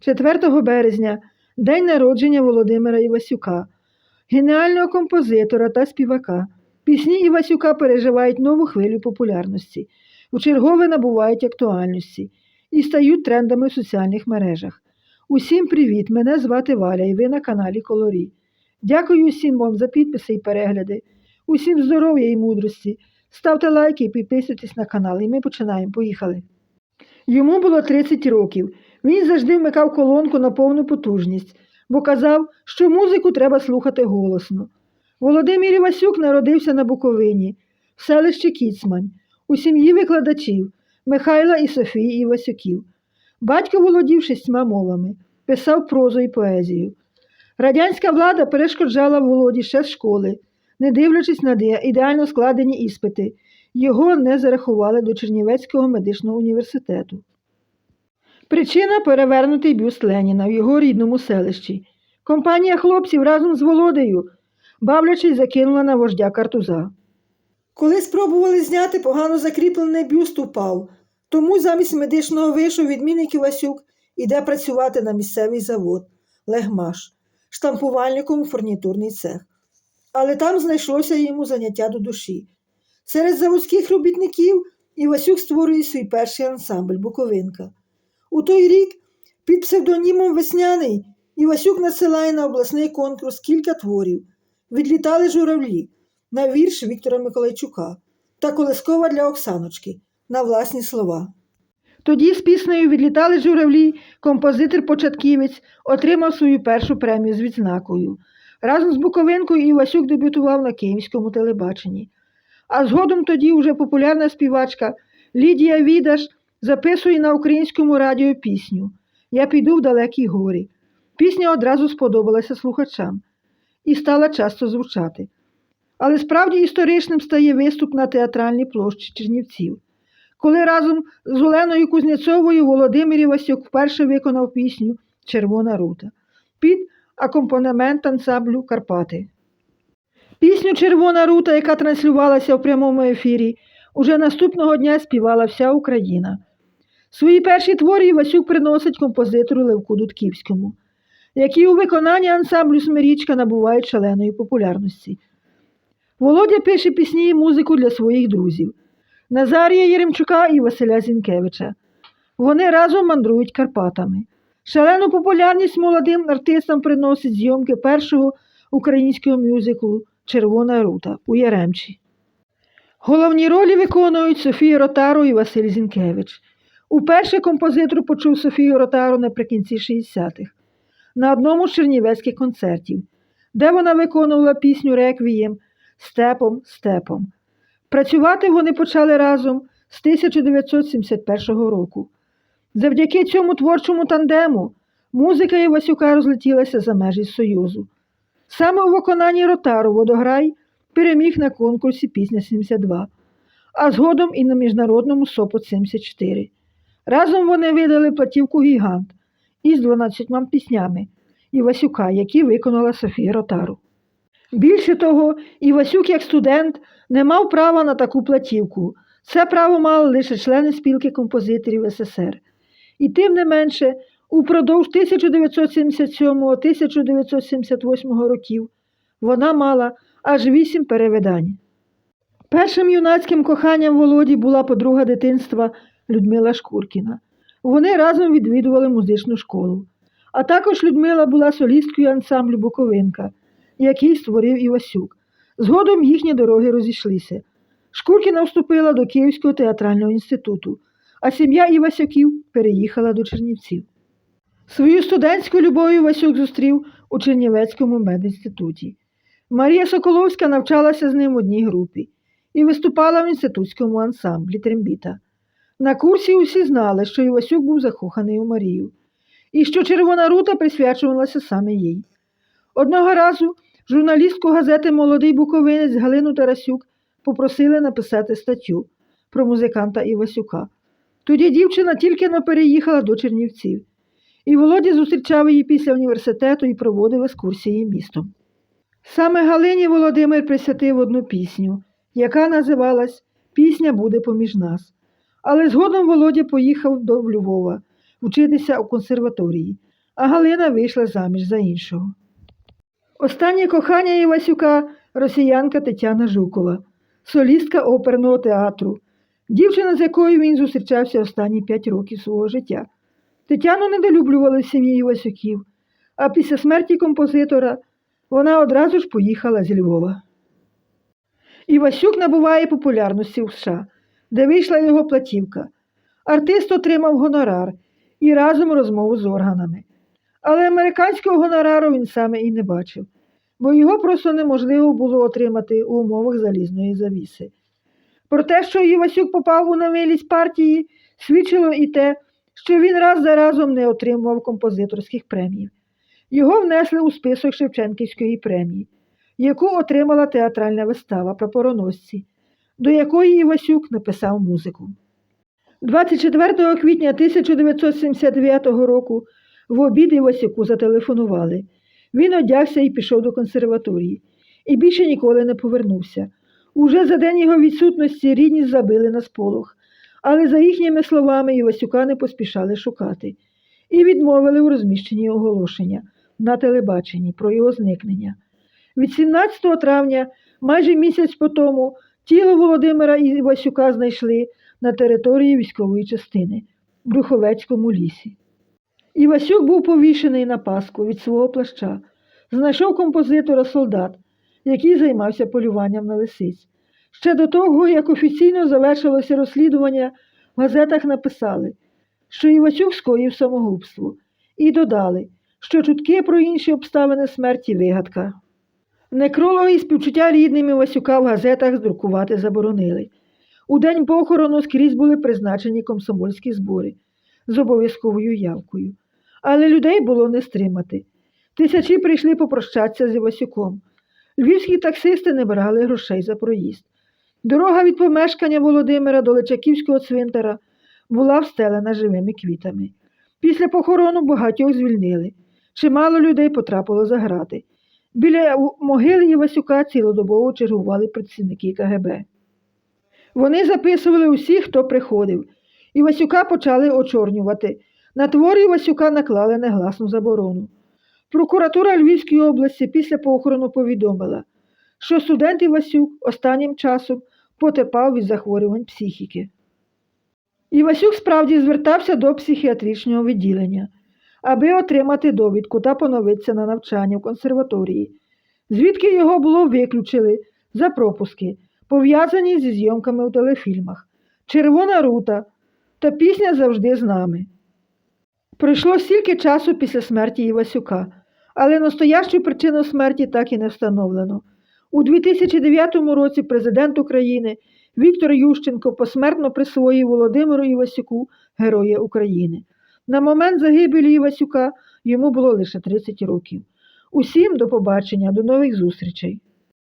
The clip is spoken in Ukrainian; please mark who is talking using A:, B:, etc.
A: 4 березня день народження Володимира Івасюка, геніального композитора та співака. Пісні Івасюка переживають нову хвилю популярності, учергове набувають актуальності і стають трендами в соціальних мережах. Усім привіт! Мене звати Валя і ви на каналі Колорі. Дякую усім вам за підписи і перегляди. Усім здоров'я і мудрості. Ставте лайки і підписуйтесь на канал, і ми починаємо. Поїхали. Йому було 30 років. Він завжди вмикав колонку на повну потужність, бо казав, що музику треба слухати голосно. Володимир Івасюк народився на Буковині, в селищі Кіцмань, у сім'ї викладачів Михайла і Софії Івасюків. Батько володів шістьма мовами, писав прозу і поезію. Радянська влада перешкоджала Володі ще з школи, не дивлячись на ідеально складені іспити. Його не зарахували до Чернівецького медичного університету. Причина перевернутий бюст Леніна в його рідному селищі. Компанія хлопців разом з Володею, бавлячись, закинула на вождя картуза. Коли спробували зняти, погано закріплений бюст упав, тому замість медичного вишу відмінник Івасюк іде працювати на місцевий завод Легмаш, штампувальником у фурнітурний цех. Але там знайшлося йому заняття до душі. Серед заводських робітників Івасюк створює свій перший ансамбль Буковинка. У той рік під псевдонімом Весняний Івасюк надсилає на обласний конкурс кілька творів. Відлітали журавлі на вірш Віктора Миколайчука та Колескова для Оксаночки на власні слова. Тоді з піснею Відлітали журавлі композитор-початківець отримав свою першу премію з відзнакою. Разом з Буковинкою Івасюк дебютував на київському телебаченні. А згодом тоді уже популярна співачка Лідія Відаш записує на українському радіо пісню Я піду в далекі горі. Пісня одразу сподобалася слухачам і стала часто звучати. Але справді історичним стає виступ на театральній площі Чернівців, коли разом з Оленою Кузнєцовою Володимир Івасюк вперше виконав пісню Червона рута під акомпанемент ансамблю Карпати. Пісню Червона рута, яка транслювалася в прямому ефірі, уже наступного дня співала вся Україна. Свої перші твори Івасюк приносить композитору Левку Дудківському, які у виконанні ансамблю Смирічка набувають шаленої популярності. Володя пише пісні і музику для своїх друзів Назарія Єремчука і Василя Зінкевича. Вони разом мандрують Карпатами. Шалену популярність молодим артистам приносить зйомки першого українського мюзиклу Червона рута у Яремчі. Головні ролі виконують Софія Ротару і Василь Зінкевич. Уперше композитор почув Софію Ротару наприкінці 60-х на одному з чернівецьких концертів, де вона виконувала пісню Реквієм Степом Степом. Працювати вони почали разом з 1971 року. Завдяки цьому творчому тандему музика Івасюка розлетілася за межі Союзу. Саме у виконанні Ротару Водограй переміг на конкурсі Пісня 72, а згодом і на міжнародному Сопот 74. Разом вони видали платівку Гігант із 12 піснями Івасюка, які виконала Софія Ротару. Більше того, Івасюк, як студент, не мав права на таку платівку. Це право мали лише члени спілки композиторів СССР. І тим не менше, упродовж 1977-1978 років вона мала аж вісім перевидань. Першим юнацьким коханням Володі була подруга дитинства Людмила Шкуркіна. Вони разом відвідували музичну школу. А також Людмила була солісткою ансамблю Буковинка, який створив Івасюк. Згодом їхні дороги розійшлися. Шкуркіна вступила до Київського театрального інституту, а сім'я Івасюків переїхала до Чернівців. Свою студентську любов Івасюк зустрів у Чернівецькому медінституті. Марія Соколовська навчалася з ним в одній групі і виступала в інститутському ансамблі Трембіта. На курсі усі знали, що Івасюк був закоханий у Марію, і що Червона рута присвячувалася саме їй. Одного разу журналістку газети Молодий Буковинець Галину Тарасюк попросили написати статтю про музиканта Івасюка. Тоді дівчина тільки но переїхала до Чернівців, і Володя зустрічав її після університету і проводив екскурсії містом. Саме Галині Володимир присвятив одну пісню, яка називалась Пісня буде поміж нас. Але згодом Володя поїхав до Львова вчитися у консерваторії, а Галина вийшла заміж за іншого. Останнє кохання Івасюка росіянка Тетяна Жукова, солістка оперного театру, дівчина, з якою він зустрічався останні п'ять років свого життя. Тетяну недолюблювали в сім'ї Івасюків, а після смерті композитора вона одразу ж поїхала з Львова. Івасюк набуває популярності у США, де вийшла його платівка. Артист отримав гонорар і разом розмову з органами. Але американського гонорару він саме і не бачив, бо його просто неможливо було отримати у умовах залізної завіси. Про те, що Івасюк попав у намилість партії, свідчило і те, що він раз за разом не отримував композиторських премій. Його внесли у список Шевченківської премії, яку отримала театральна вистава Прапороносці, до якої Івасюк написав музику. 24 квітня 1979 року в обід Івасюку зателефонували. Він одягся і пішов до консерваторії, і більше ніколи не повернувся. Уже за день його відсутності рідні забили на сполох, але за їхніми словами Івасюка не поспішали шукати і відмовили у розміщенні оголошення на телебаченні про його зникнення. Від 17 травня, майже місяць по тому, тіло Володимира Івасюка знайшли на території військової частини в Брюховецькому лісі. Івасюк був повішений на паску від свого плаща. Знайшов композитора солдат, який займався полюванням на лисиць. Ще до того, як офіційно завершилося розслідування, в газетах написали, що Івасюк скоїв самогубство, і додали, що чутки про інші обставини смерті вигадка. Некрологи і співчуття рідним Івасюка в газетах друкувати заборонили. У день похорону скрізь були призначені комсомольські збори з обов'язковою явкою. Але людей було не стримати. Тисячі прийшли попрощатися з Івасюком. Львівські таксисти не брали грошей за проїзд. Дорога від помешкання Володимира до Личаківського цвинтара була встелена живими квітами. Після похорону багатьох звільнили. Чимало людей потрапило за грати. Біля могили Івасюка цілодобово чергували працівники КГБ. Вони записували усіх, хто приходив. Івасюка почали очорнювати. На творі Івасюка наклали негласну заборону. Прокуратура Львівської області після похорону повідомила, що студент Івасюк останнім часом потерпав від захворювань психіки. Івасюк справді звертався до психіатричного відділення, аби отримати довідку та поновитися на навчання в консерваторії, звідки його було виключили за пропуски, пов'язані зі зйомками у телефільмах, Червона рута та пісня завжди з нами. Пройшло стільки часу після смерті Івасюка, але настоящу причину смерті так і не встановлено. У 2009 році президент України Віктор Ющенко посмертно присвоїв Володимиру Івасюку Героя України. На момент загибелі Івасюка йому було лише 30 років. Усім до побачення, до нових зустрічей.